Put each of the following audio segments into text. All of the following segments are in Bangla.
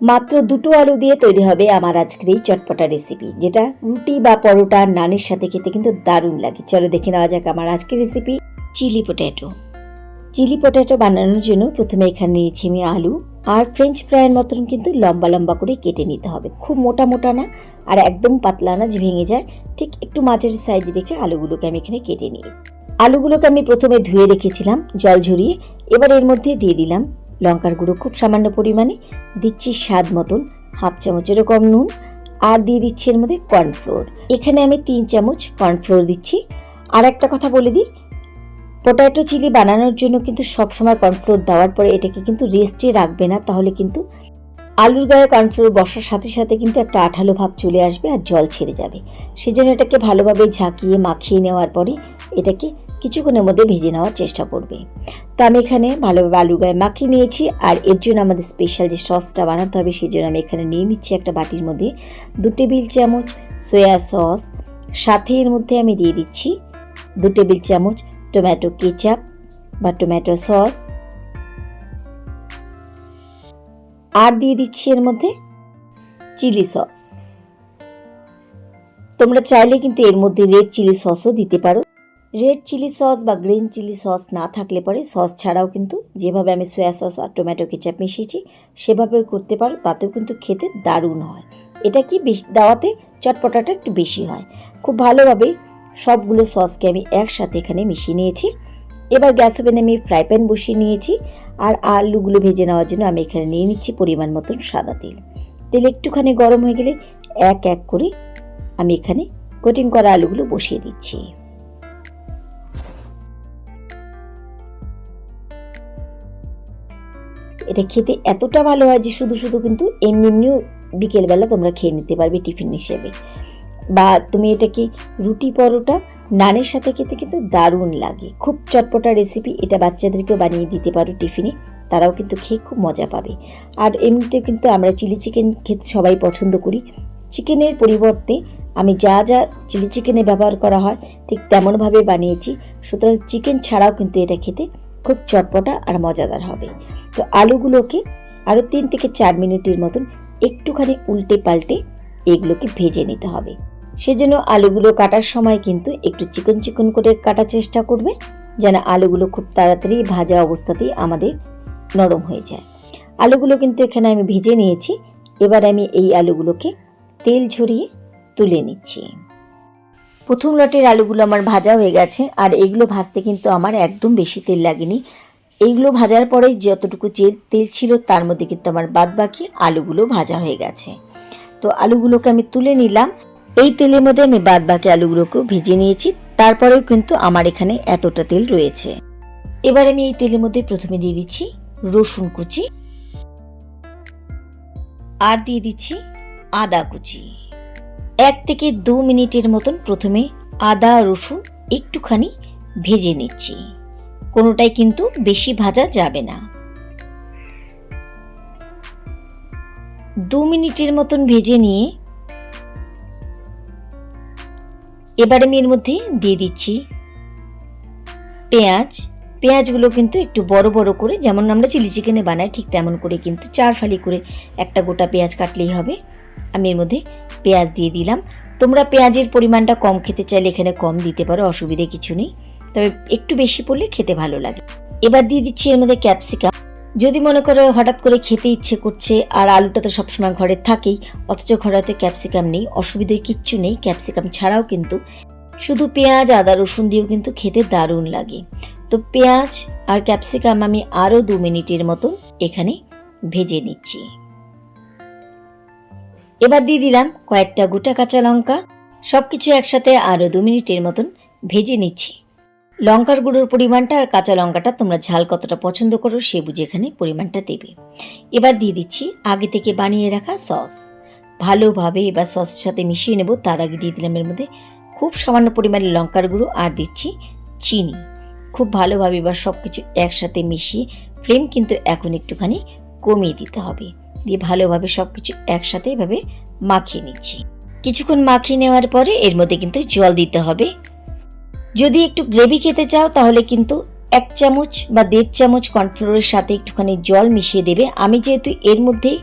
মাত্র দুটো আলু দিয়ে তৈরি হবে আমার আজকের এই চটপটা রেসিপি যেটা রুটি বা পরোটা নানের সাথে খেতে কিন্তু দারুণ লাগে। চলো দেখে নেওয়া যাক আমার আজকের recipe chilli potato chilli potato বানানোর জন্য প্রথমে এখানে নিয়েছি আমি আলু, আর ফ্রেঞ্চ ফ্রাইয়ের মতন কিন্তু লম্বা লম্বা করে কেটে নিতে হবে। খুব মোটা মোটা না, আর একদম পাতলা না, যে ভেঙে যায়, ঠিক একটু মাঝারি সাইজ দেখে আলুগুলোকে আমি এখানে কেটে নিই আলুগুলোকে আমি প্রথমে ধুয়ে রেখেছিলাম, জল ঝরিয়ে, এবার এর মধ্যে দিয়ে দিলাম লঙ্কার গুঁড়ো খুব সামান্য পরিমাণে, দিচ্ছি স্বাদ মতন, হাফ চামচেরও কম নুন, আর দিয়ে দিচ্ছি এর মধ্যে কর্নফ্লোর। এখানে আমি তিন চামচ কর্নফ্লোর দিচ্ছি। আর একটা কথা বলে দিই, পোটাটো চিলি বানানোর জন্য কিন্তু সবসময় কর্নফ্লোর দেওয়ার পরে এটাকে কিন্তু রেস্টে রাখবে না, তাহলে কিন্তু আলুর গায়ে কর্নফ্লোর বসার সাথে সাথে কিন্তু একটা আঠালো ভাব চলে আসবে আর জল ছেড়ে যাবে। সেজন্য এটাকে ভালোভাবে ঝাঁকিয়ে মাখিয়ে নেওয়ার পরে এটাকে কিছুক্ষণের মধ্যে ভেজে নেওয়ার চেষ্টা করবে। তো আমি এখানে ভালোভাবে আলু গায়ে মাখিয়ে নিয়েছি আর এর জন্য আমাদের স্পেশাল যে সসটা বানাতে হবে সেই জন্য আমি এখানে নিয়ে নিচ্ছি একটা বাটির মধ্যে দু টেবিল চামচ সয়া সস সাথে এর মধ্যে আমি দিয়ে দিচ্ছি দু টেবিল চামচ টমেটো কেচাপ বা টমেটো সস আর দিয়ে দিচ্ছি এর মধ্যে চিলি সস তোমরা চাইলে কিন্তু এর মধ্যে রেড চিলি সসও দিতে পারো। রেড চিলি সস বা গ্রিন চিলি সস না থাকলে পরে সস ছাড়াও কিন্তু যেভাবে আমি সয়া সস আর টমেটো কেচাপ মিশিয়েছি, সেভাবেও করতে পারো, তাতেও কিন্তু খেতে দারুণ হয়। এটা কি দেওয়াতে চটপটাটা একটু বেশি হয়। খুব ভালোভাবে সবগুলো সসকে আমি একসাথে এখানে মিশিয়ে নিয়েছি। এবার গ্যাস ওভেনে আমি ফ্রাই প্যান বসিয়ে নিয়েছি আর আলুগুলো ভেজে নেওয়ার জন্য আমি এখানে নিয়ে নিচ্ছি পরিমাণ মতন সাদা তেল। তেল একটুখানি গরম হয়ে গেলে এক এক করে আমি এখানে কোটিং করা আলুগুলো বসিয়ে দিচ্ছি। এটা খেতে এতটা ভালো হয় যে শুধু শুধু কিন্তু এমনি এমনিও বিকেলবেলা তোমরা খেয়ে নিতে পারবে টিফিন হিসেবে। বা তুমি এটাকে রুটি পরোটা, নানের সাথে খেতে কিন্তু দারুণ লাগে। খুব চটপটা রেসিপি এটা বাচ্চাদেরকেও বানিয়ে দিতে পারো টিফিনে, তারাও কিন্তু খেয়ে খুব মজা পাবে। আর এমনিতেও কিন্তু আমরা চিলি চিকেন খেতে সবাই পছন্দ করি। চিকেনের পরিবর্তে আমি যা যা চিলি চিকেনে ব্যবহার করা হয় ঠিক তেমনভাবে বানিয়েছি। সুতরাং চিকেন ছাড়াও কিন্তু এটা খেতে খুব চটপটা আর মজাদার হবে। তো আলুগুলোকে আরও তিন থেকে চার মিনিটের মতন একটুখানি উল্টে পাল্টে এগুলোকে ভেজে নিতে হবে। সেজন্য আলুগুলো কাটার সময় কিন্তু একটু চিকন চিকন করে কাটার চেষ্টা করবে, যেন আলুগুলো খুব তাড়াতাড়ি ভাজা অবস্থাতেই আমাদের নরম হয়ে যায়। আলুগুলো কিন্তু এখানে আমি ভেজে নিয়েছি। এবার আমি এই আলুগুলোকে তেল ঝরিয়ে তুলে নিচ্ছি। প্রথম লটের আলুগুলো আমার ভাজা হয়ে গেছে, আর এগুলো ভাজতে কিন্তু আমার একদম বেশি তেল লাগেনি। এইগুলো ভাজার পরে যতটুকু যে- তেল ছিল তার মধ্যে কিন্তু আমার বাদ বাকি আলুগুলো ভাজা হয়ে গেছে। তো আলুগুলোকে আমি তুলে নিলাম। এই তেলের মধ্যে আমি বাদ বাকি আলুগুলোকেও ভেজে নিয়েছি, তারপরেও কিন্তু আমার এখানে এতটা তেল রয়েছে। এবার আমি এই তেলের মধ্যে প্রথমে দিয়ে দিচ্ছি রসুন কুচি, আর দিয়ে দিচ্ছি আদা কুচি। এক থেকে দু মিনিটের মতন প্রথমে আদা, রসুন একটুখানি ভেজে নিচ্ছি। কোনোটাই কিন্তু বেশি ভাজা যাবে না। দু মিনিটের মতন ভেজে নিয়ে এবার আমি এর মধ্যে দিয়ে দিচ্ছি পেঁয়াজ। পেঁয়াজগুলো কিন্তু একটু বড় বড় করে, যেমন আমরা চিলি চিকেনে বানাই, ঠিক তেমন করে কিন্তু চার ফালি করে একটা গোটা পেঁয়াজ কাটলেই হবে। আমি এর মধ্যে পেঁয়াজ দিয়ে দিলাম। তোমরা পেঁয়াজের পরিমাণটা কম খেতে চাইলে এখানে কম দিতে পারো, অসুবিধে কিছু নেই। তবে একটু বেশি পড়লে খেতে ভালো লাগে। এবার দিয়ে দিচ্ছি এর মধ্যে ক্যাপসিকাম। যদি মনে করো হঠাৎ করে খেতে ইচ্ছে করছে, আর আলুটা তো সবসময় ঘরে থাকেই, অথচ ঘরে হয়তো ক্যাপসিকাম নেই, অসুবিধে কিচ্ছু নেই। ক্যাপসিকাম ছাড়াও কিন্তু শুধু পেঁয়াজ, আদা, রসুন দিয়েও কিন্তু খেতে দারুণ লাগে। তো পেঁয়াজ আর ক্যাপসিকাম আমি আরও দু মিনিটের মতন এখানে ভেজে নিচ্ছি। এবার দিয়ে দিলাম কয়েকটা গোটা কাঁচা লঙ্কা। সব কিছু একসাথে আরও দু মিনিটের মতন ভেজে নিচ্ছি। লঙ্কার গুঁড়োর পরিমাণটা আর কাঁচা লঙ্কাটা তোমরা ঝাল কতটা পছন্দ করো সে বুঝে এখানে পরিমাণটা দেবে। এবার দিয়ে দিচ্ছি আগে থেকে বানিয়ে রাখা সস। ভালোভাবে এবার সসের সাথে মিশিয়ে নেব। তার আগে দিয়ে দিলাম এর মধ্যে খুব সামান্য পরিমাণে লঙ্কার গুঁড়ো আর দিচ্ছি চিনি। খুব ভালোভাবে এবার সব কিছু একসাথে মিশিয়ে, ফ্লেম কিন্তু এখন একটুখানি কমিয়ে দিতে হবে। দিয়ে ভালোভাবে সব কিছু একসাথে এভাবে মাখিয়ে নিচ্ছি। কিছুক্ষণ মাখিয়ে নেওয়ার পরে এর মধ্যে কিন্তু জল দিতে হবে। যদি একটু গ্রেভি খেতে চাও তাহলে কিন্তু এক চামচ বা দেড় চামচ কর্নফ্লোরের সাথে একটুখানি জল মিশিয়ে দেবে। আমি যেহেতু এর মধ্যেই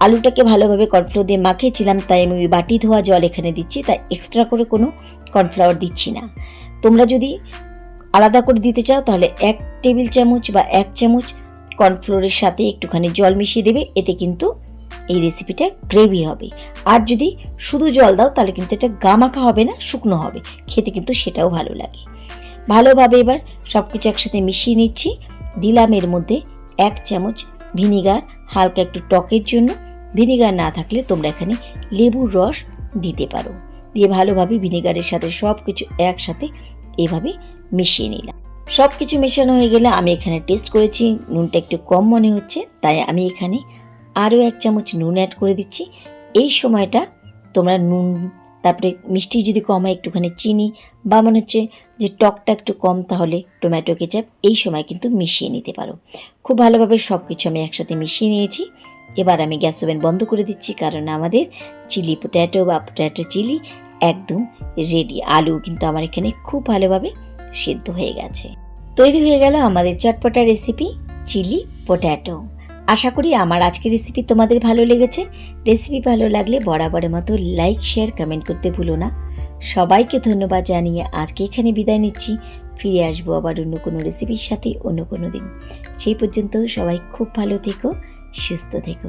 আলুটাকে ভালোভাবে কর্নফ্লোর দিয়ে মাখিয়েছিলাম, তাই আমি ওই বাটি ধোয়া জল এখানে দিচ্ছি, তাই এক্সট্রা করে কোনো কর্নফ্লাওয়ার দিচ্ছি না। তোমরা যদি আলাদা করে দিতে চাও তাহলে এক টেবিল চামচ বা এক চামচ কর্নফ্লোরের সাথে একটুখানি জল মিশিয়ে দেবে, এতে কিন্তু এই রেসিপিটা গ্রেভি হবে। আর যদি শুধু জল দাও, তাহলে কিন্তু এটা গামাখা হবে না, শুকনো হবে। খেতে কিন্তু সেটাও ভালো লাগে। ভালোভাবে এবার সব কিছু একসাথে মিশিয়ে নিচ্ছি। দিলাম এর মধ্যে এক চামচ ভিনিগার হালকা একটু টকের জন্য। ভিনিগার না থাকলে তোমরা এখানে লেবুর রস দিতে পারো। দিয়ে ভালোভাবে ভিনিগারের সাথে সব কিছু একসাথে এভাবে মিশিয়ে নিলাম। সব কিছু মেশানো হয়ে গেলে আমি এখানে টেস্ট করেছি। নুনটা একটু কম মনে হচ্ছে, তাই আমি এখানে আরও এক চামচ নুন অ্যাড করে দিচ্ছি। এই সময়টা তোমরা নুন, তারপরে মিষ্টি যদি কম হয় একটুখানি চিনি, বা মনে হচ্ছে যে টকটা একটু কম তাহলে টমেটো কেচাপ এই সময় কিন্তু মিশিয়ে নিতে পারো। খুব ভালোভাবে সব কিছু আমি একসাথে মিশিয়ে নিয়েছি। এবার আমি গ্যাস ওভেন বন্ধ করে দিচ্ছি, কারণ আমাদের চিলি পটেটো বা পটেটো চিলি একদম রেডি আলু কিন্তু আমার এখানে খুব ভালোভাবে সিদ্ধ হয়ে গেছে। তৈরি হয়ে গেল আমাদের চটপটা রেসিপি চিলি পটেটো আশা করি আমার আজকের রেসিপি তোমাদের ভালো লেগেছে। রেসিপি ভালো লাগলে বরাবরের মতো লাইক শেয়ার কমেন্ট করতে ভুলো না। সবাইকে ধন্যবাদ জানিয়ে আজকে এখানে বিদায় নিচ্ছি। ফিরে আসব আবার অন্য কোনো রেসিপির সাথে অন্য কোনো দিন। সেই পর্যন্ত সবাই খুব ভালো থেকো, সুস্থ থেকো।